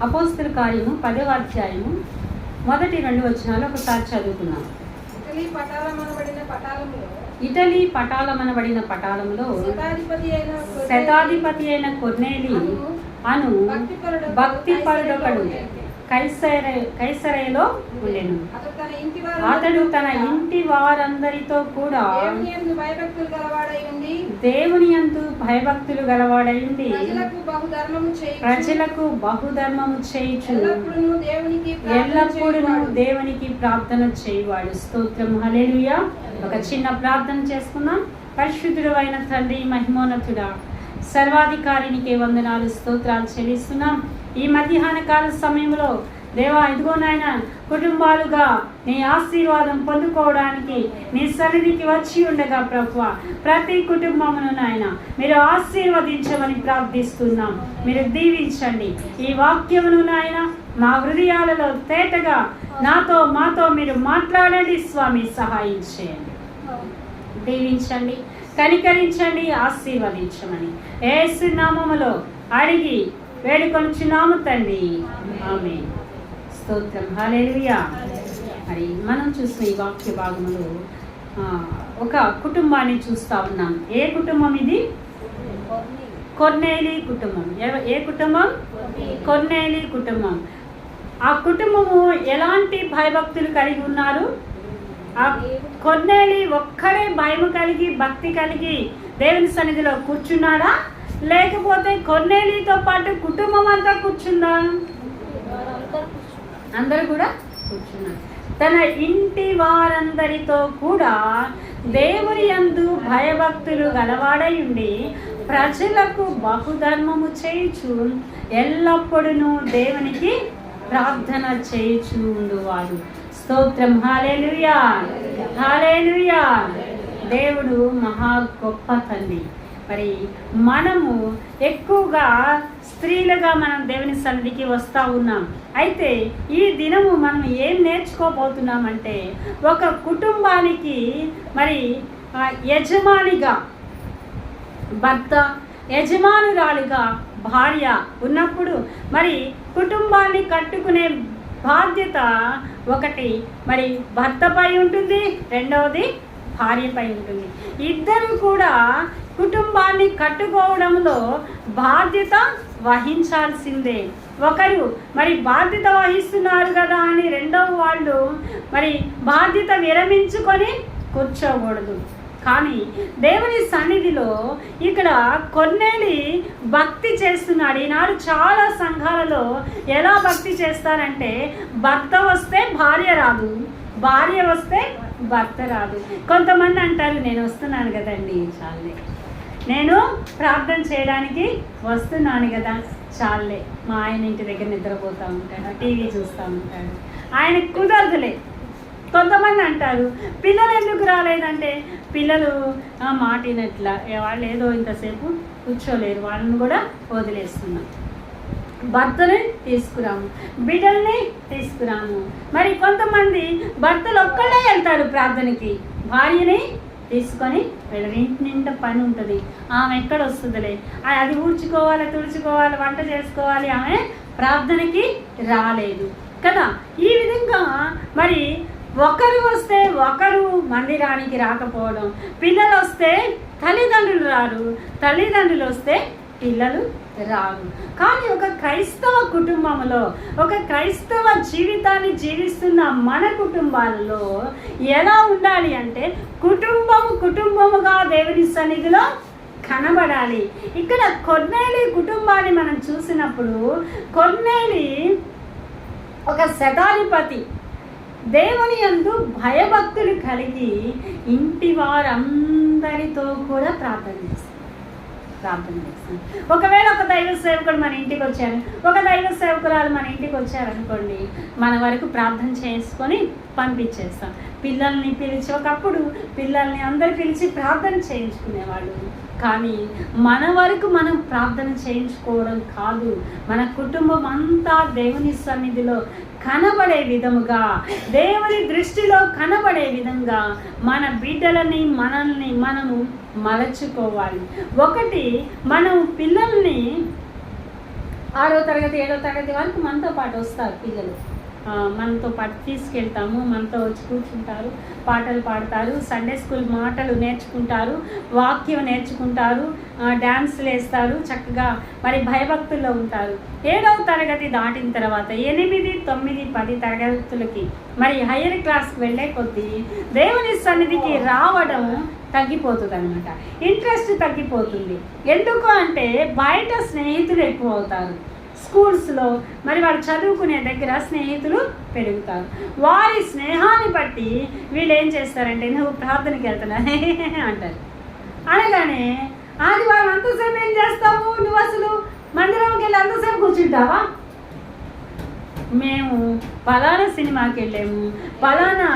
అపోస్తుల కార్యము పదవ అధ్యాయము మొదటి రెండు వచనాలు ఒకసారి చదువుకున్నాం ఇటలీ పటాలమనబడిన పటాలములో ఇటలీ పటాలమనబడిన శతాధిపతి అయిన కొర్నేలి అను భక్తిపరుడు భక్తిపరుడొకడు కైసర కైసరయలో ఉండెను. అతడు తన ఇంటి వారందరితో కూడా దేవుని యందు భయభక్తులు గలవాడై ఉండి దేవుని యందు భయభక్తులు గలవాడయుండి ప్రజలకు బహుధర్మము చేయుచు. ఎల్లప్పుడూ దేవునికి ప్రార్థన చేయువాడు. స్తోత్రం హల్లెలూయా. ఒక చిన్న ప్రార్థన చేసుకుందాం. పరిశుద్ధుడు అయిన తండ్రి మహిమోన్నతుడా సర్వాధికారినికి వందనాలు స్తోత్రాలు చెల్లిస్తున్నాం. ఈ మధ్యాహ్న కాల సమయంలో దేవా ఇదిగో నాయన కుటుంబాలుగా నీ ఆశీర్వాదం పొందుకోవడానికి నీ సన్నిధికి వచ్చి ఉండగా ప్రభు ప్రతి కుటుంబమును నాయన మీరు ఆశీర్వదించమని ప్రార్థిస్తున్నాం. మీరు దీవించండి. ఈ వాక్యమును నాయన మా హృదయాలలో తేటగా నాతో మాతో మీరు మాట్లాడండి. స్వామి సహాయం చేయండి దీవించండి కనికరించండి ఆశీర్వదించమని. ఏసు నామములో అడిగి వేడుకొనుచున్నాము తండ్రి. ఆమె స్తోత్రం. హాలేలుయా మరి మనం చూసిన ఈ వాక్య భాగములు ఒక కుటుంబాన్ని చూస్తా ఉన్నాం. ఏ కుటుంబం ఇది? కొర్నేలి కుటుంబం. ఏ కుటుంబం? కొర్నేలి కుటుంబం. ఆ కుటుంబము ఎలాంటి భయభక్తులు కలిగి ఉన్నారు? ఆ కొన్నేలి ఒక్కడే భయం కలిగి భక్తి కలిగి దేవుని సన్నిధిలో కూర్చున్నాడా? లేకపోతే కొన్నేలితో పాటు కుటుంబం అంతా కూర్చుందా? అందరూ కూడా కూర్చున్నారు. తన ఇంటి వారందరితో కూడా దేవుని యందు భయభక్తులు గలవాడై ఉండి ప్రజలకు బహుధర్మము చేయుచు ఎల్లప్పుడూ దేవునికి ప్రార్థన చేయుచు ఉండువాడు. స్తోత్రం. హాలేలుయా హాలేలుయా దేవుడు మహా గొప్ప తల్లి మరి మనము ఎక్కువగా స్త్రీలుగా మనం దేవుని సన్నిధికి వస్తూ ఉన్నాం. అయితే ఈ దినము మనం ఏం నేర్చుకోబోతున్నామంటే ఒక కుటుంబానికి మరి యజమానిగా భర్త యజమానురాలిగా భార్య ఉన్నప్పుడు మరి కుటుంబాన్ని కట్టుకునే బాధ్యత ఒకటి మరి భర్తపై ఉంటుంది రెండవది భార్యపై ఉంటుంది. ఇద్దరు కూడా కుటుంబాన్ని కట్టుకోవడంలో బాధ్యత వహించాల్సిందే. ఒకరు మరి బాధ్యత వహిస్తున్నారు కదా అని రెండవ వాళ్ళు మరి బాధ్యత విరమించుకొని కూర్చోకూడదు. కానీ దేవుని సన్నిధిలో ఇక్కడ కొన్నేలి భక్తి చేస్తున్నాడు. ఈనాడు చాలా సంఘాలలో ఎలా భక్తి చేస్తారంటే భర్త వస్తే భార్య రాదు భార్య వస్తే భర్త రాదు. కొంతమంది అంటారు నేను వస్తున్నాను కదండి చాలే నేను ప్రార్థన చేయడానికి వస్తున్నాను కదా. చాలే. మా ఆయన ఇంటి దగ్గర నిద్రపోతూ ఉంటాడు టీవీ చూస్తూ ఉంటాడు. ఆయన కుదరదులే. కొంతమంది అంటారు పిల్లలు ఎందుకు రాలేదంటే? పిల్లలు మాటినట్ల మాట వినట్ల. వాళ్ళు ఏదో ఇంతసేపు కూర్చోలేరు. వాళ్ళని కూడా వదిలేస్తున్నాం. భర్తని తీసుకురాము. బిడ్డల్ని తీసుకురాము. మరి కొంతమంది భర్తలు ఒక్కళ్ళే వెళ్తారు ప్రార్థనకి. భార్యని తీసుకొని వెళ్ళరు ఇంటి నిండా పని ఉంటుంది. ఆమె ఎక్కడ వస్తుందిలే? అది ఊడ్చుకోవాలి తుడుచుకోవాలి వంట చేసుకోవాలి ఆమె ప్రార్థనకి రాలేదు. కదా? ఈ విధంగా మరి ఒకరు వస్తే ఒకరు మందిరానికి రాకపోవడం పిల్లలు వస్తే తల్లిదండ్రులు రారు తల్లిదండ్రులు వస్తే పిల్లలు రారు. కానీ ఒక క్రైస్తవ కుటుంబంలో ఒక క్రైస్తవ జీవితాన్ని జీవిస్తున్న మన కుటుంబాలలో ఎలా ఉండాలి అంటే కుటుంబము కుటుంబముగా దేవుని సన్నిధిలో కనబడాలి. ఇక్కడ కొన్నేలి కుటుంబాన్ని మనం చూసినప్పుడు కొన్నేలి ఒక శతాధిపతి. దేవుని యందు భయభక్తులు కలిగి ఇంటి వారందరితో కూడా ప్రార్థన చేస్తారు. ప్రార్థన చేస్తాను ఒకవేళ ఒక దైవ సేవకుడు మన ఇంటికి వచ్చారు ఒక దైవ సేవకురాలు మన ఇంటికి వచ్చారనుకోండి మన వరకు ప్రార్థన చేసుకొని పంపించేస్తాం. పిల్లల్ని పిలిచి ఒకప్పుడు పిల్లల్ని అందరు పిలిచి ప్రార్థన చేయించుకునేవాళ్ళు. కానీ మన వరకు మనం ప్రార్థన చేయించుకోవడం కాదు. మన కుటుంబం అంతా దేవుని సన్నిధిలో కనబడే విధముగా దేవుని దృష్టిలో కనబడే విధంగా మన బిడ్డలని మనల్ని మనము మలచుకోవాలి. ఒకటి మనం పిల్లల్ని ఆరో తరగతి ఏడో తరగతి వరకు మనతో పాటు వస్తారు పిల్లలు. మనతో పాటు తీసుకెళ్తాము మనతో వచ్చి కూర్చుంటారు పాటలు పాడతారు సండే స్కూల్ మాటలు నేర్చుకుంటారు వాక్యం నేర్చుకుంటారు డ్యాన్స్లు వేస్తారు చక్కగా మరి భయభక్తుల్లో ఉంటారు. ఏడవ తరగతి దాటిన తర్వాత ఎనిమిది తొమ్మిది పది తరగతులకి మరి హయ్యర్ క్లాస్కి వెళ్ళే కొద్దీ దేవుని సన్నిధికి రావడం తగ్గిపోతుంది అనమాట ఇంట్రెస్ట్ తగ్గిపోతుంది. ఎందుకు అంటే బయట స్నేహితులు ఎక్కువ అవుతారు. స్కూల్స్లో మరి వాళ్ళు చదువుకునే దగ్గర స్నేహితులు పెరుగుతారు. వారి స్నేహాన్ని బట్టి వీళ్ళు ఏం చేస్తారంటే నువ్వు ప్రార్థనకి వెళ్తున్నా అంటారు. అనగానే ఆదివారం అంతసేపు ఏం చేస్తావు? నువ్వు అసలు మందిరంకి వెళ్ళి అంతసేపు కూర్చుంటావా? మేము పలానా సినిమాకి వెళ్ళాము పలానా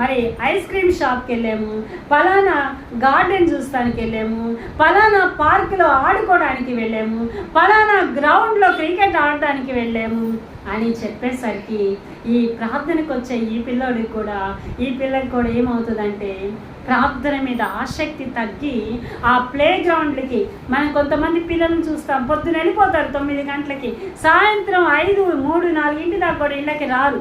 మరి ఐస్ క్రీమ్ షాప్కి వెళ్ళాము పలానా గార్డెన్ చూస్తానికి వెళ్ళాము పలానా పార్కులో ఆడుకోవడానికి వెళ్ళాము పలానా గ్రౌండ్లో క్రికెట్ ఆడడానికి వెళ్ళాము అని చెప్పేసరికి ఈ ప్రార్థనకు వచ్చే ఈ పిల్లోడికి కూడా ఈ పిల్లకి కూడా ఏమవుతుందంటే ప్రార్థన మీద ఆసక్తి తగ్గి ఆ ప్లే గ్రౌండ్లకి మనం కొంతమంది పిల్లల్ని చూస్తాం పొద్దున వెళ్ళిపోతారు తొమ్మిది గంటలకి. సాయంత్రం ఐదు మూడు నాలుగింటి దాకా కూడా ఇళ్ళకి రారు.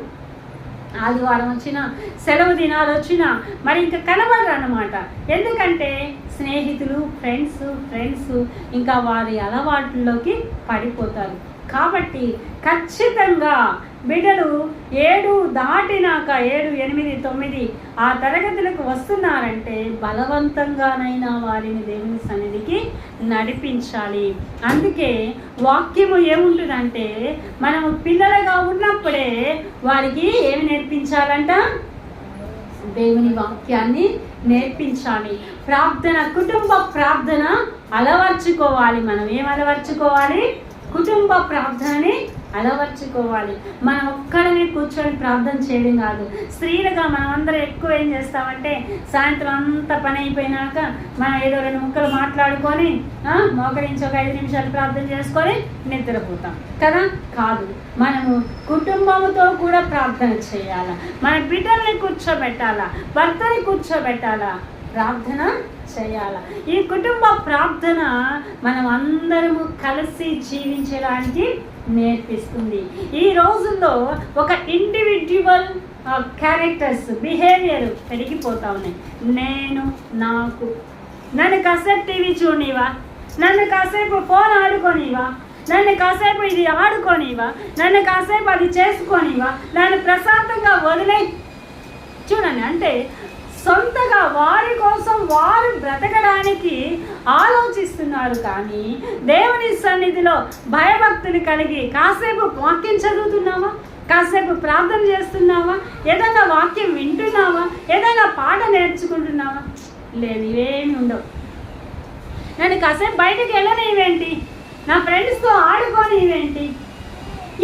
ఆదివారం వచ్చినా సెలవు దినాలు వచ్చినా మరి ఇంకా కనబడరు అనమాట ఎందుకంటే స్నేహితులు ఫ్రెండ్స్ ఫ్రెండ్స్ ఇంకా వారి అలవాట్లలోకి పడిపోతారు. కాబట్టి ఖచ్చితంగా బిడ్డలు ఏడు దాటినాక ఏడు ఎనిమిది తొమ్మిది ఆ తరగతులకు వస్తున్నారంటే బలవంతంగానైనా వారిని దేవుని సన్నిధికి నడిపించాలి. అందుకే వాక్యము ఏముంటుందంటే మనము పిల్లలుగా ఉన్నప్పుడే వారికి ఏమి నేర్పించాలంట? దేవుని వాక్యాన్ని నేర్పించాలి. ప్రార్థన కుటుంబ ప్రార్థన అలవర్చుకోవాలి. మనం ఏం అలవర్చుకోవాలి? కుటుంబ ప్రార్థనని అలవర్చుకోవాలి. మనం ఒక్కడనే కూర్చొని ప్రార్థన చేయడం కాదు. స్త్రీలుగా మనం అందరం ఎక్కువ ఏం చేస్తామంటే సాయంత్రం అంతా పని అయిపోయినాక మనం ఏదో రెండు ముక్కలు మాట్లాడుకొని మోకరించి ఒక ఐదు నిమిషాలు ప్రార్థన చేసుకొని నిద్రపోతాం. కదా? కాదు. మనము కుటుంబంతో కూడా ప్రార్థన చేయాలా? మన బిడ్డల్ని కూర్చోబెట్టాలా? భర్తని కూర్చోబెట్టాలా? ప్రార్థన చేయాల? ఈ కుటుంబ ప్రార్థన మనం అందరము కలిసి జీవించడానికి నేర్పిస్తుంది. ఈ రోజుల్లో ఒక ఇండివిజువల్ క్యారెక్టర్స్ బిహేవియర్ పెరిగిపోతా ఉన్నాయి. నేను నాకు నన్ను కాసేపు టీవీ చూడనివా నన్ను కాసేపు ఫోన్ ఆడుకోనివా నన్ను కాసేపు ఇది ఆడుకోనివా నన్ను కాసేపు అది చేసుకోనివా నన్ను ప్రశాంతంగా వదిలే చూడండి అంటే సొంతగా వారి కోసం వారు బ్రతకడానికి ఆలోచిస్తున్నారు కానీ దేవుని సన్నిధిలో భయభక్తులు కలిగి కాసేపు వాక్యం చదువుతున్నావా? కాసేపు ప్రార్థన చేస్తున్నావా? ఏదైనా వాక్యం వింటున్నావా? ఏదైనా పాట నేర్చుకుంటున్నావా? లేదు ఇవేమి ఉండవు. నన్ను కాసేపు బయటకు వెళ్ళనివేంటి? నా ఫ్రెండ్స్తో ఆడుకోనివేంటి?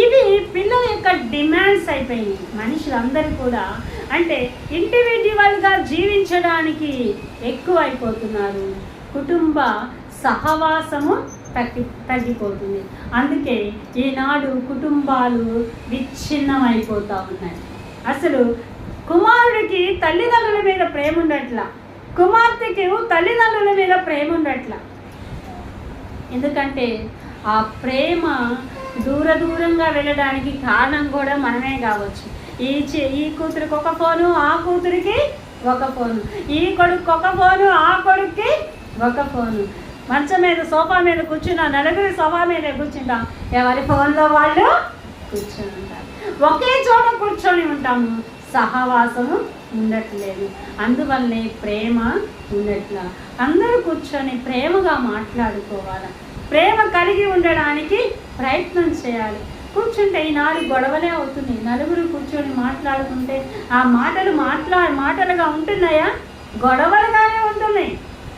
ఇవి పిల్లల యొక్క డిమాండ్స్ అయిపోయినాయి మనుషులందరూ కూడా అంటే ఇండివిజువల్గా జీవించడానికి ఎక్కువ అయిపోతున్నారు కుటుంబ సహవాసము తగ్గి తగ్గిపోతుంది. అందుకే ఈనాడు కుటుంబాలు విచ్ఛిన్నం అయిపోతూ ఉన్నాయి అసలు కుమారుడికి తల్లిదండ్రుల మీద ప్రేమ ఉండట్లా కుమార్తెకి తల్లిదండ్రుల మీద ప్రేమ ఉండట్లా ఎందుకంటే ఆ ప్రేమ దూర దూరంగా వెళ్ళడానికి కారణం కూడా మనమే కావచ్చు. ఈ ఈ కూతురికి ఒక ఫోను ఆ కూతురికి ఒక ఫోను. ఈ కొడుకు ఒక ఫోను ఆ కొడుక్కి ఒక ఫోను. మంచం మీద సోఫా మీద కూర్చున్నా నలుగురి సోఫా మీద కూర్చుంటాం. ఎవరి ఫోన్లో వాళ్ళు కూర్చొని ఉంటారు ఒకే చోట కూర్చొని ఉంటాము సహవాసము ఉండట్లేదు. అందువల్లే ప్రేమ ఉండట్ల. అందరూ కూర్చొని ప్రేమగా మాట్లాడుకోవాలి. ప్రేమ కలిగి ఉండడానికి ప్రయత్నం చేయాలి. కూర్చుంటే ఈనాడు గొడవలే అవుతుంది నలుగురు కూర్చొని మాట్లాడుకుంటే ఆ మాటలు మాట్లా మాటలుగా ఉంటున్నాయా? గొడవలుగానే ఉంటున్నాయి.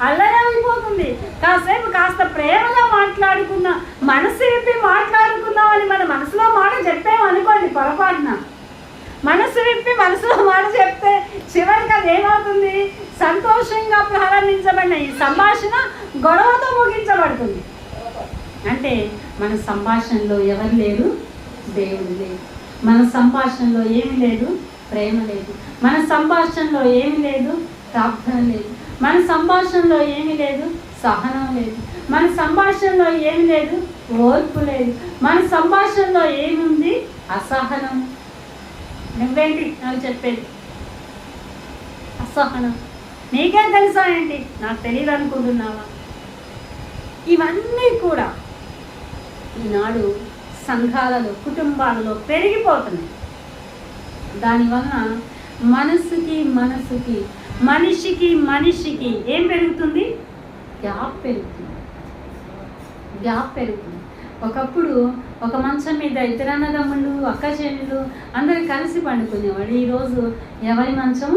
అల్లరే అయిపోతుంది కాసేపు కాస్త ప్రేమగా మాట్లాడుకున్నా మనసు విప్పి మాట్లాడుకుందాం అని మన మనసులో మాట చెప్పామనుకోండి పొరపాటున. మనసు విప్పి మనసులో మాట చెప్తే చివరికి అది ఏమవుతుంది? సంతోషంగా ప్రారంభించబడిన ఈ సంభాషణ గొడవతో ముగించబడుతుంది. అంటే మన సంభాషణలో ఎవరు లేరు? దేవుడు లేదు మన సంభాషణలో ఏమి లేదు? ప్రేమ లేదు. మన సంభాషణలో ఏమి లేదు? ప్రార్థన లేదు. మన సంభాషణలో ఏమి లేదు? సహనం లేదు. మన సంభాషణలో ఏమి లేదు? ఓర్పు లేదు. మన సంభాషణలో ఏముంది? అసహనం. నువ్వేంటి? నాకు చెప్పేది. అసహనం. నీకేం తెలుసా ఏంటి? నాకు తెలియదు అనుకుంటున్నావా ఇవన్నీ కూడా ఈనాడు సంఘాలలో కుటుంబాలలో పెరిగిపోతున్నాయి. దానివల్ల మనసుకి మనసుకి మనిషికి మనిషికి ఏం పెరుగుతుంది? గ్యాప్ పెరుగుతుంది. గ్యాప్ పెరుగుతుంది. ఒకప్పుడు ఒక మంచం మీద ఇద్దరు అన్నదమ్ముళ్ళు అక్క చెల్లెళ్ళు అందరు కలిసి పండుకునేవాడు ఈరోజు ఎవరి మంచం?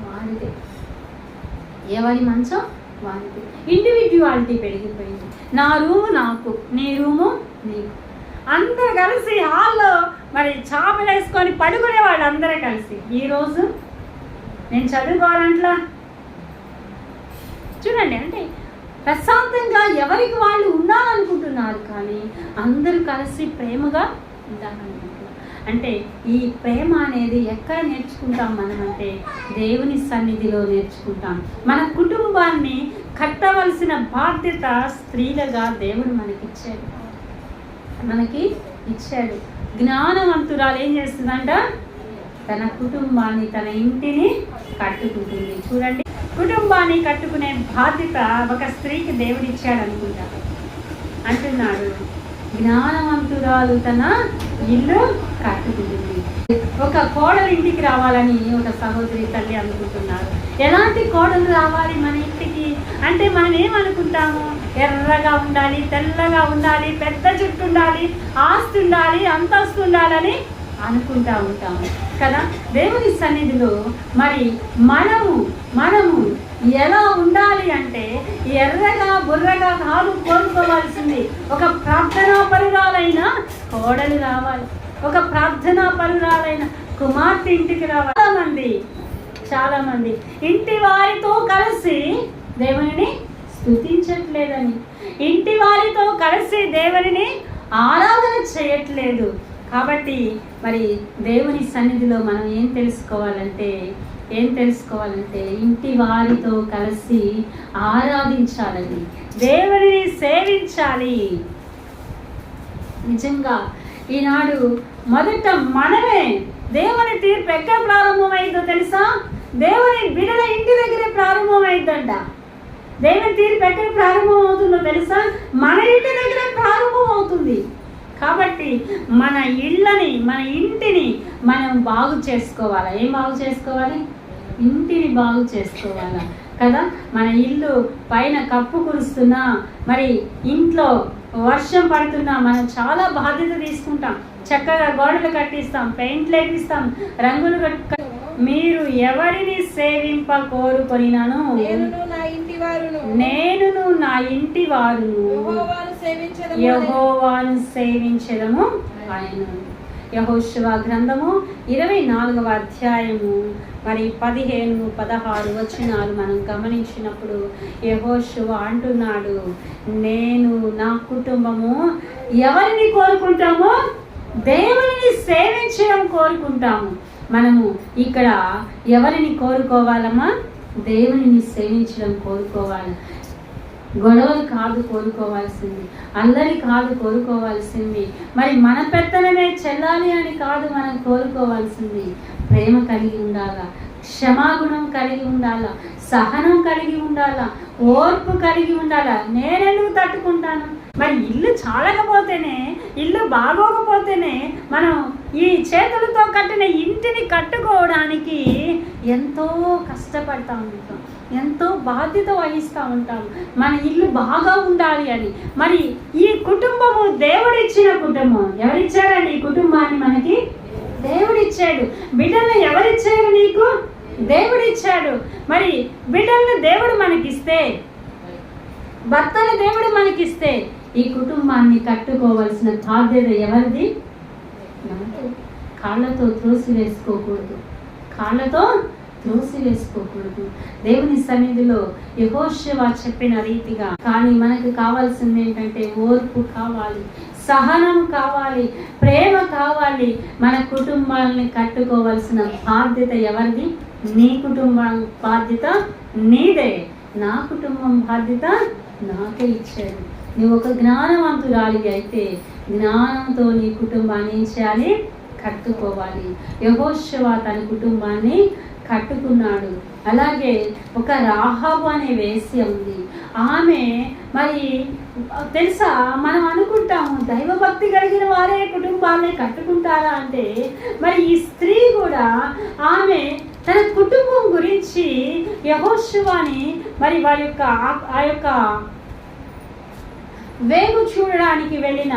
వాడిదే ఎవరి మంచం? వాడిది ఇండివిజువాలిటీ పెరిగిపోయింది. నా రూము నాకు నీ రూము? నీకు. అందరు కలిసి హాల్లో మరి చాపలు వేసుకొని పడుకునే వాళ్ళు అందరూ కలిసి. ఈరోజు నేను చదువుకోవాలంట్లా? చూడండి అంటే ప్రశాంతంగా ఎవరికి వాళ్ళు ఉండాలనుకుంటున్నారు కానీ అందరూ కలిసి ప్రేమగా ఉండాలనుకుంటున్నారు. అంటే ఈ ప్రేమ అనేది ఎక్కడ నేర్చుకుంటాం మనం అంటే దేవుని సన్నిధిలో నేర్చుకుంటాం. మన కుటుంబాన్ని కట్టవలసిన బాధ్యత స్త్రీలుగా దేవుడు మనకిచ్చాడు. మనకి ఇచ్చాడు. జ్ఞానవంతురాలు ఏం చేస్తుందంట? తన కుటుంబాన్ని తన ఇంటిని కట్టుకుంటుంది. చూడండి. కుటుంబాన్ని కట్టుకునే బాధ్యత ఒక స్త్రీకి దేవుడు ఇచ్చాడు అనుకుంటా అంటున్నాడు. జ్ఞానవంతురాలు తన ఇల్లు కట్టుకుంటుంది. ఒక కోడలు ఇంటికి రావాలని ఒక సహోదరి తల్లి అనుకుంటున్నారు. ఎలాంటి కోడలు రావాలి మన ఇంటికి? అంటే మనం ఏమనుకుంటాము? ఎర్రగా ఉండాలి తెల్లగా ఉండాలి పెద్ద జుట్టు ఉండాలి ఆస్తి ఉండాలి అంతస్తు ఉండాలని అనుకుంటా ఉంటాము. కదా? దేవుని సన్నిధిలో మరి మనము మనము ఎలా ఉండాలి అంటే ఎర్రగా బుర్రగా కాలు కోరుకోవాల్సింది ఒక ప్రార్థనా పరురాలైన కోడలు రావాలి. ఒక ప్రార్థనా పరురాలైన కుమార్తె ఇంటికి రావాలి. చాలా మంది ఇంటి వారితో కలిసి దేవుని స్థుతించట్లేదని ఇంటి వారితో కలిసి దేవుని ఆరాధన చేయట్లేదు. కాబట్టి మరి దేవుని సన్నిధిలో మనం ఏం తెలుసుకోవాలంటే ఏం తెలుసుకోవాలంటే ఇంటి వారితో కలిసి ఆరాధించాలని దేవుని సేవించాలి. నిజంగా ఈనాడు మొదట మనమే దేవుని తీర్పు ఎక్కడ ప్రారంభమైందో తెలుసా? దేవుని బిడల ఇంటి దగ్గరే ప్రారంభమైందంట. దేవుని తీర్పు ఎక్కడ ప్రారంభం అవుతుందో తెలుసా? మన ఇంటి దగ్గరే ప్రారంభం అవుతుంది కాబట్టి మన ఇళ్ళని మన ఇంటిని మనం బాగు చేసుకోవాలా? ఏం బాగు చేసుకోవాలి? ఇంటిని బాగు చేసుకోవాలా? కదా? మన ఇల్లు పైన కప్పు కురుస్తున్నా మరి ఇంట్లో వర్షం పడుతున్నా మనం చాలా బాధ్యత తీసుకుంటాం. చక్కగా గోడలు కట్టిస్తాం పెయింట్లు వేపిస్తాం రంగులు కట్ మీరు ఎవరిని సేవింప కోరుకొనినాను నేనును నా ఇంటి వారును నేనును నా ఇంటి వారు యెహోవాను సేవించడము ఆయన యహోశివ గ్రంథము ఇరవై నాలుగవ అధ్యాయము మరి పదిహేను పదహారు వచనాలు మనం గమనించినప్పుడు యహోశివ అంటున్నాడు నేను నా కుటుంబము ఎవరిని కోరుకుంటామో దేవుని సేవించడం కోరుకుంటాము. మనము ఇక్కడ ఎవరిని కోరుకోవాలమ్మా? దేవునిని సేవించడం కోరుకోవాలి. గొడవలు కాదు కోరుకోవాల్సింది. అల్లరి కాదు కోరుకోవాల్సింది. మరి మన పెత్తనమే చెల్లాలి అని కాదు మనం కోరుకోవాల్సింది. ప్రేమ కలిగి ఉండాలా? క్షమాగుణం కలిగి ఉండాలా? సహనం కలిగి ఉండాలా? ఓర్పు కలిగి ఉండాలా? నేనెందుకు తట్టుకుంటాను? మరి ఇల్లు చాలకపోతేనే ఇల్లు బాగోకపోతేనే మనం ఈ చేతులతో కట్టిన ఇంటిని కట్టుకోవడానికి ఎంతో కష్టపడతా ఉంటాం. ఎంతో బాధ్యత వహిస్తూ ఉంటాం. మన ఇల్లు బాగా ఉండాలి అని. మరి ఈ కుటుంబము దేవుడిచ్చిన కుటుంబం. ఎవరిచ్చారండి ఈ కుటుంబాన్ని మనకి? దేవుడిచ్చాడు. బిడ్డలను ఎవరిచ్చారు నీకు? దేవుడిచ్చాడు. మరి బిడ్డలను దేవుడు మనకిస్తే భర్తను దేవుడు మనకిస్తే ఈ కుటుంబాన్ని కట్టుకోవాల్సిన బాధ్యత ఎవరిది? మనది. కాళ్ళతో త్రోసి వేసుకోకూడదు. కాళ్ళతో త్రోసి వేసుకోకూడదు. దేవుని సన్నిధిలో యహోశివ చెప్పిన రీతిగా కానీ మనకు కావాల్సింది ఏంటంటే ఓర్పు కావాలి సహనం కావాలి ప్రేమ కావాలి. మన కుటుంబాలని కట్టుకోవాల్సిన బాధ్యత ఎవరిది? నీ కుటుంబం బాధ్యత నీదే. నా కుటుంబం బాధ్యత నాకే ఇచ్చాడు నువ్వు ఒక జ్ఞానవంతురాలిగా అయితే జ్ఞానంతో నీ కుటుంబాన్ని ఏం చేయాలి? కట్టుకోవాలి. యహోశివ తన కుటుంబాన్ని కట్టుకున్నాడు. అలాగే ఒక రాహాబు అనే వేసి ఉంది. ఆమె మరి తెలుసా? మనం అనుకుంటాము దైవభక్తి కలిగిన వారే కుటుంబాన్ని కట్టుకుంటారా అంటే మరి ఈ స్త్రీ కూడా ఆమె తన కుటుంబం గురించి యహోశివాని మరి వారి యొక్క ఆ యొక్క వేగు చూడడానికి వెళ్ళిన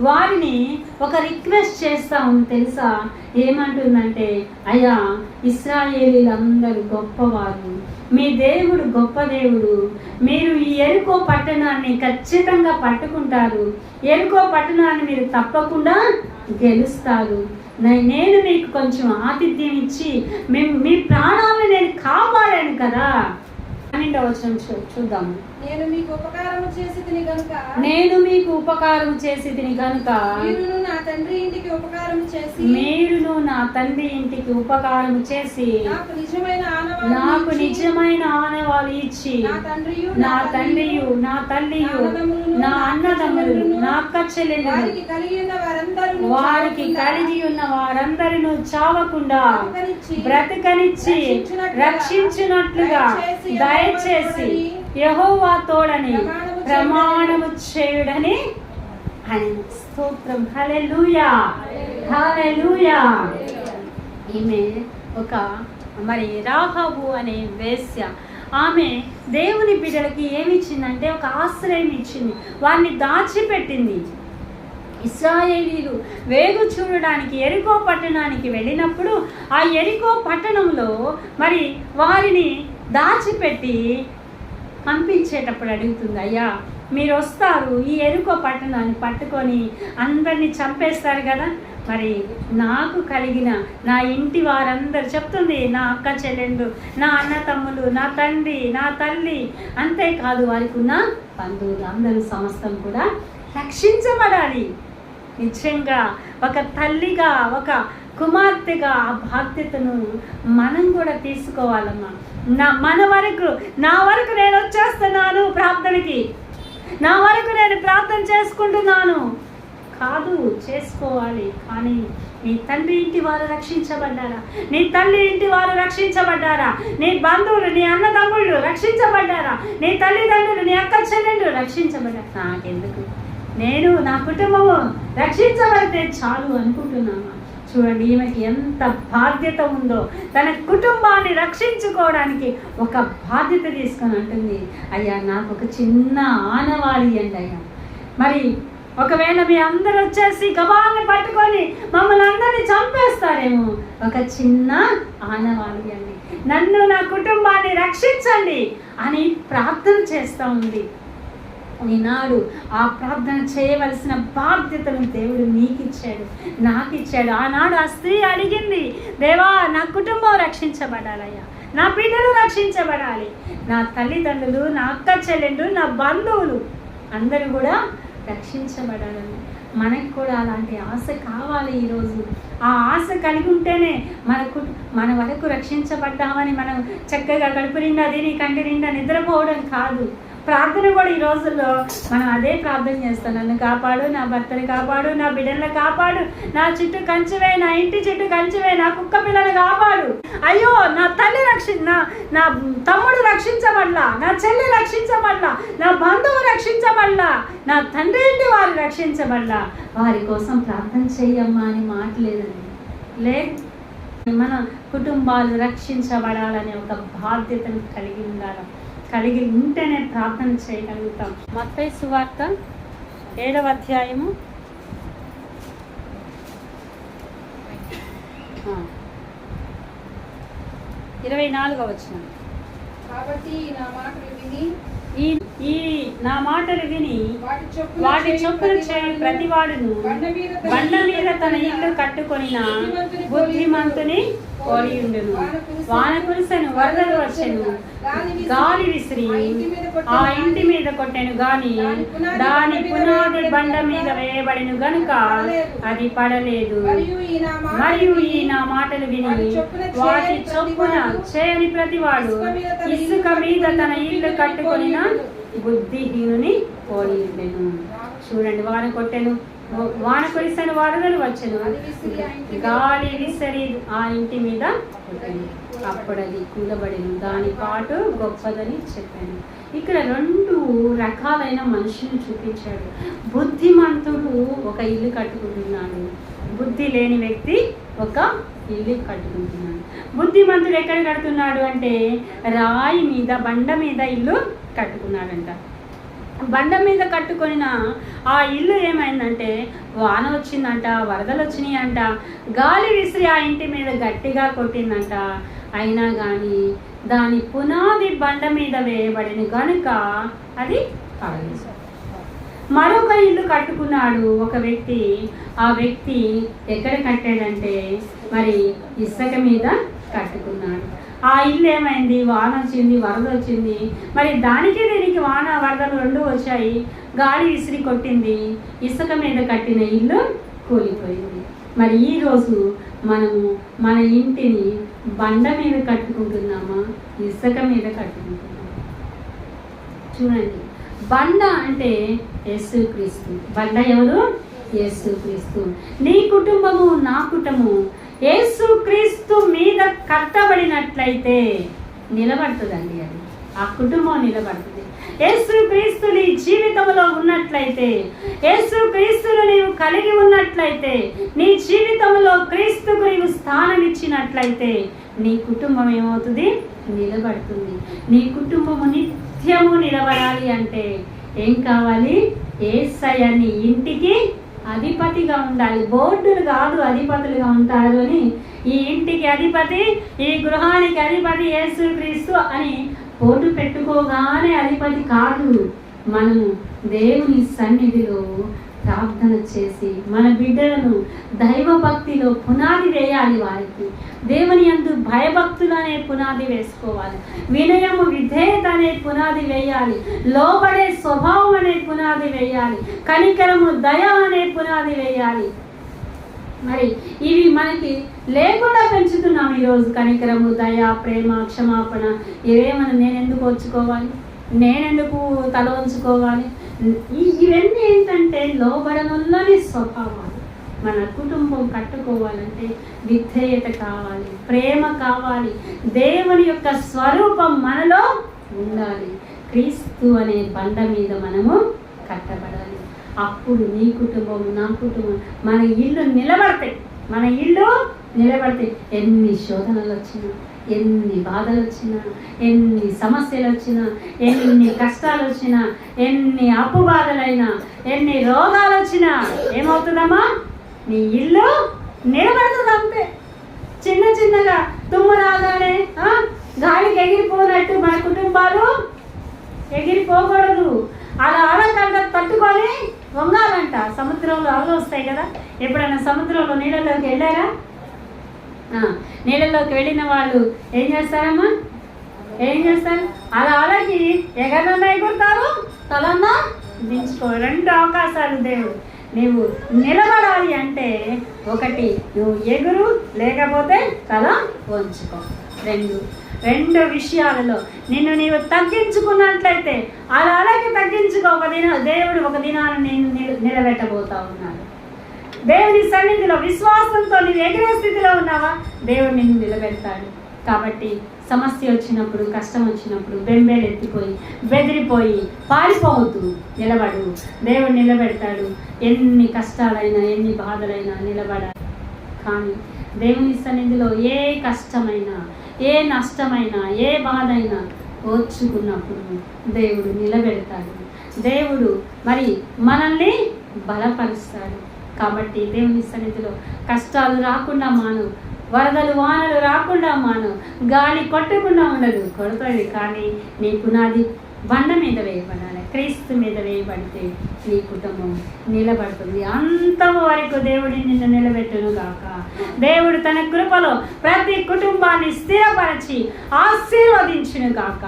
వారిని ఒక రిక్వెస్ట్ చేస్తా ఉంది తెలుసా? ఏమంటుందంటే అయ్యా ఇస్రాయేలీలందరూ గొప్పవారు. మీ దేవుడు గొప్ప దేవుడు. మీరు ఈ ఎరుకో పట్టణాన్ని ఖచ్చితంగా పట్టుకుంటారు. ఎరుకో పట్టణాన్ని మీరు తప్పకుండా గెలుస్తారు. నేను మీకు కొంచెం ఆతిథ్యం ఇచ్చి మేము మీ ప్రాణాలను నేను కాపాడాను కదా. పన్నెండవ వచ్చిన చూద్దాము. నేను మీకు ఉపకారము చేసి తిని గనుక నేను మీకు ఉపకారం చేసి తిని కనుక మీరును నా తండ్రి ఇంటికి ఉపకారం చేసి మీరును నా తండ్రి ఇంటికి ఉపకారం చేసి నాకు నిజమైన ఆనవాలు నాకు నిజమైన ఆనవాళ్ళు ఇచ్చి నా తండ్రియు నా తండ్రియు నా తల్లియు నా అన్నదమ్ములు నా అక్క చెల్లెలు వారికి కలిగి ఉన్న వారందరూ వారికి కలిగి ఉన్న వారందరిను చావకుండా బ్రతకనిచ్చి రక్షించినట్లుగా దయచేసి యహోవా తోడని ప్రమాణము చేయుడని. అని స్తోత్రం. హల్లెలూయా. హల్లెలూయా. ఈమె ఒక మరి రాహబు అనే వేశ్య. ఆమె దేవుని బిడ్డలకి ఏమి ఇచ్చిందంటే ఒక ఆశ్రయం ఇచ్చింది. వారిని దాచిపెట్టింది. ఇస్రాయేలీలు వేగు చూడడానికి ఎరికో పట్టణానికి వెళ్ళినప్పుడు ఆ ఎరికో పట్టణంలో మరి వారిని దాచిపెట్టి పంపించేటప్పుడు అడుగుతుంది అయ్యా మీరు వస్తారు ఈ ఎరుకో పట్టణాన్ని పట్టుకొని అందరినీ చంపేస్తారు కదా? మరి నాకు కలిగిన నా ఇంటి వారందరు చెప్తుంది నా అక్క చెల్లెండు నా అన్న తమ్ములు నా తండ్రి నా తల్లి అంతేకాదు వారికి ఉన్న బంధువులు అందరూ సమస్తం కూడా రక్షించబడాలి. నిజంగా ఒక తల్లిగా ఒక కుమార్తెగా ఆ బాధ్యతను మనం కూడా తీసుకోవాలమ్మా. నా మన వరకు నా వరకు నేను వచ్చేస్తున్నాను ప్రార్థనకి. నా వరకు నేను ప్రార్థన చేసుకుంటున్నాను. కాదు చేసుకోవాలి. కానీ నీ తండ్రి ఇంటి వారు రక్షించబడ్డారా? నీ తల్లి ఇంటి వారు రక్షించబడ్డారా? నీ బంధువులు నీ అన్నదమ్ముళ్ళు రక్షించబడ్డారా? నీ తల్లిదండ్రులు నీ అక్క చెల్లెళ్ళు రక్షించబడ్డారు? నాకెందుకు? నేను నా కుటుంబము రక్షించబడితే చాలు అనుకుంటున్నాను. చూడండి ఈమెకి ఎంత బాధ్యత ఉందో. తన కుటుంబాన్ని రక్షించుకోవడానికి ఒక బాధ్యత తీసుకొని అంటుంది అయ్యా నాకు ఒక చిన్న ఆనవాళి అండి అయ్యా. మరి ఒకవేళ మీ అందరు వచ్చేసి గబాన్ని పట్టుకొని మమ్మల్ని అందరినీ చంపేస్తారేమో. ఒక చిన్న ఆనవాళి అండి నన్ను నా కుటుంబాన్ని రక్షించండి అని ప్రార్థన చేస్తూ ఉంది. ఈనాడు ఆ ప్రార్థన చేయవలసిన బాధ్యతను దేవుడు నీకు ఇచ్చాడు నాకు ఇచ్చాడు ఆనాడు ఆ స్త్రీ అడిగింది దేవా నా కుటుంబం రక్షించబడాలయ్యా. నా బిడ్డలు రక్షించబడాలి. నా తల్లిదండ్రులు నా అక్క చెల్లెండ్రు నా బంధువులు అందరూ కూడా రక్షించబడాలని. మనకు కూడా అలాంటి ఆశ కావాలి ఈరోజు. ఆ ఆశ కలిగి ఉంటేనే మనకు మన వరకు రక్షించబడ్డామని మనం చక్కగా కడుపు నిండా తిని కంటి నిండా నిద్రపోవడం కాదు. ప్రార్థన కూడా ఈ రోజుల్లో మనం అదే ప్రార్థన చేస్తాం. నన్ను కాపాడు నా భర్తని కాపాడు నా బిడ్డలను కాపాడు. నా చుట్టూ కంచివే నా ఇంటి చుట్టూ కంచువే నా కుక్క పిల్లని కాపాడు. అయ్యో నా తల్లి రక్షి నా నా తమ్ముడు రక్షించబడలా నా చెల్లి రక్షించబడలా నా బంధువు రక్షించబడలా నా తండ్రి ఇంటి వారు రక్షించబడలా. వారి కోసం ప్రార్థన చెయ్యమ్మా అని మాట లేదండి. మన కుటుంబాలు రక్షించబడాలనే ఒక బాధ్యతను కలిగి ఉండాలి. కలిగి ఉంటేనే ప్రార్థన చేయగలుగుతాం. మత్తయి సువార్త ఏడవ అధ్యాయము. ఇరవై నాలుగవ వచ్చిన కాబట్టి నా మాటలు విని ఈ ఈ నా మాటలు విని వాటి చొప్పున వాటి చేయు చొప్పున చేయి ప్రతివాడును బండ మీద తన ఇల్లు కట్టుకొనిన బుద్ధిమంతుని బుద్ధిమంతుని పోలి ఉండును. వాన కురిసెను వరదలు వచ్చెను. గాలి విసిరి ఆ ఇంటి మీద కొట్టెను గాని దాని పునాది బండ మీద వేయబడిన గనుక అది పడలేదు. మరియు ఈ నా మాటలు విని వాటి చొప్పున చేయని ప్రతివాడు ఇసుక మీద తన ఇల్లు కట్టుకొనిన బుద్ధిహీనుని పోలి చూడండి వాన కొట్టెను. వాన కురిసెను వరదలు వచ్చెను గాలి విసరి ఆ ఇంటి మీద అప్పుడు అది కూలబడిను. దాని పాటు గొప్పదని చెప్పాను. ఇక్కడ రెండు రకాలైన మనుషులు చూపించాడు. బుద్ధిమంతుడు ఒక ఇల్లు కట్టుకుంటున్నాడు. బుద్ధి లేని వ్యక్తి ఒక ఇల్లు కట్టుకుంటున్నాడు. బుద్ధిమంతుడు ఎక్కడ కడుతున్నాడు అంటే రాయి మీద బండ మీద ఇల్లు కట్టుకున్నాడంట. బండ మీద కట్టుకొనిన ఆ ఇల్లు ఏమైందంటే వాన వచ్చిందంట వరదలు వచ్చినాయి అంట గాలి విసిరి ఆ ఇంటి మీద గట్టిగా కొట్టిందంట. అయినా కానీ దాని పునాది బండ మీద వేయబడిన గనుక అది పడలేదు మరొక ఇల్లు కట్టుకున్నాడు ఒక వ్యక్తి. ఆ వ్యక్తి ఎక్కడ కట్టాడంటే మరి ఇసుక మీద కట్టుకున్నాడు. ఆ ఇల్లు ఏమైంది? వాన వచ్చింది వరద వచ్చింది. మరి దానికి దీనికి వాన వరదలు రెండు వచ్చాయి. గాలి ఇసిరి కొట్టింది. ఇసుక మీద కట్టిన ఇల్లు కూలిపోయింది. మరి ఈరోజు మనము మన ఇంటిని బండ మీద కట్టుకుంటున్నామా? ఇసుక మీద కట్టుకుంటున్నామా? చూడండి. బండ అంటే యేసుక్రీస్తు. బండ ఎవరు? యేసుక్రీస్తు. నీ కుటుంబము నా కుటుంబము యేసుక్రీస్తు మీద కట్టబడినట్లయితే నిలబడుతుందండి అది. ఆ కుటుంబం నిలబడుతుంది. యేసు క్రీస్తు నీ జీవితంలో ఉన్నట్లయితే యేసు నీవు కలిగి ఉన్నట్లయితే నీ జీవితంలో క్రీస్తుకు నీవు స్థానం ఇచ్చినట్లయితే నీ కుటుంబం ఏమవుతుంది? నిలబడుతుంది. నీ కుటుంబము నిత్యము నిలబడాలి అంటే ఏం కావాలి? ఏసయ్య నీ ఇంటికి అధిపతిగా ఉండాలి. బోర్డులు కాదు అధిపతులుగా ఉంటారు అని ఈ ఇంటికి అధిపతి ఈ గృహానికి అధిపతి యేసుక్రీస్తు అని బోర్డు పెట్టుకోగానే అధిపతి కాదు. మనము దేవుని సన్నిధిలో ప్రార్థన చేసి మన బిడ్డలను దైవ భక్తిలో పునాది వేయాలి వారికి. దేవుని యందు భయభక్తులు అనే పునాది వేసుకోవాలి. వినయము విధేయత అనే పునాది వేయాలి. లోబడే స్వభావం అనే పునాది వేయాలి. కనికరము దయ అనే పునాది వేయాలి. మరి ఇవి మనకి లేకుండా పెంచుతున్నాం ఈరోజు కనికరము దయ ప్రేమ క్షమాపణ. ఇవేమన్నా నేను ఎందుకు వచ్చుకోవాలి నేనెందుకు తల ఉంచుకోవాలి ఇవన్నీ ఏంటంటే లోబడనుల్లని స్వభావాలు. మన కుటుంబం కట్టుకోవాలంటే విధేయత కావాలి ప్రేమ కావాలి దేవుని యొక్క స్వరూపం మనలో ఉండాలి. క్రీస్తు అనే బండ మీద మనము కట్టబడాలి. అప్పుడు నీ కుటుంబం నా కుటుంబం మన ఇల్లు నిలబడతాయి. మన ఇల్లు నిలబడతాయి. ఎన్ని శోధనలు వచ్చినా ఎన్ని బాధలు వచ్చినా ఎన్ని సమస్యలు వచ్చినా ఎన్ని కష్టాలు వచ్చినా ఎన్ని అప్పు బాధలైనా ఎన్ని రోగాలు వచ్చినా ఏమవుతుందమ్మా? నీ ఇల్లు నిలబడుతుంది అంతే చిన్న చిన్నగా తుమ్ము రాగానే గాలికి ఎగిరిపోనట్టు మన కుటుంబాలు ఎగిరిపోకూడదు. అలా అలకంట తట్టుకొని వంగాలంట. సముద్రంలో అలలు వస్తాయి కదా. ఎప్పుడైనా సముద్రంలో నీళ్ళలోకి వెళ్ళారా? నీళ్ళలోకి వెళ్ళిన వాళ్ళు ఏం చేస్తారమ్మా? ఏం చేస్తారు? అలా అలాగి ఎగరన్నా ఎగురుతారు? తలన్నా? దించుకో రెండు అవకాశాలు దేవుడు నీవు నిలబడాలి అంటే ఒకటి నువ్వు ఎగురు లేకపోతే తల వంచుకో. రెండు రెండు విషయాలలో నిన్ను నీవు తగ్గించుకున్నట్లయితే అలా అలాగే తగ్గించుకో. ఒక దిన దేవుడు ఒక దినాన్ని నేను నిలబెట్టబోతా ఉన్నాడు. దేవుని సన్నిధిలో విశ్వాసంతో నీవు ఎగిరే స్థితిలో ఉన్నావా? దేవుడు నిన్ను నిలబెడతాడు. కాబట్టి సమస్య వచ్చినప్పుడు కష్టం వచ్చినప్పుడు బెంబేలు ఎత్తిపోయి బెదిరిపోయి పారిపోవద్దు. నిలబడు. దేవుడు నిలబెడతాడు. ఎన్ని కష్టాలైనా ఎన్ని బాధలైనా నిలబడాలి. కానీ దేవుని సన్నిధిలో ఏ కష్టమైనా ఏ నష్టమైనా ఏ బాధ అయినా ఓర్చుకున్నప్పుడు దేవుడు నిలబెడతాడు. దేవుడు మరి మనల్ని బలపరుస్తాడు. కాబట్టి దేవుని సన్నిధిలో కష్టాలు రాకుండా మాను వరదలు వానలు రాకుండా మాను గాలి కొట్టకుండా ఉండదు కొడుతుంది కానీ నీ పునాది బండ మీద వేయబడాలి. క్రీస్తు మీద వేయబడితే నీ కుటుంబం నిలబడుతుంది. అంత వరకు దేవుడి నిన్ను నిలబెట్టును గాక. దేవుడు తన కృపలో ప్రతి కుటుంబాన్ని స్థిరపరచి ఆశీర్వదించును గాక.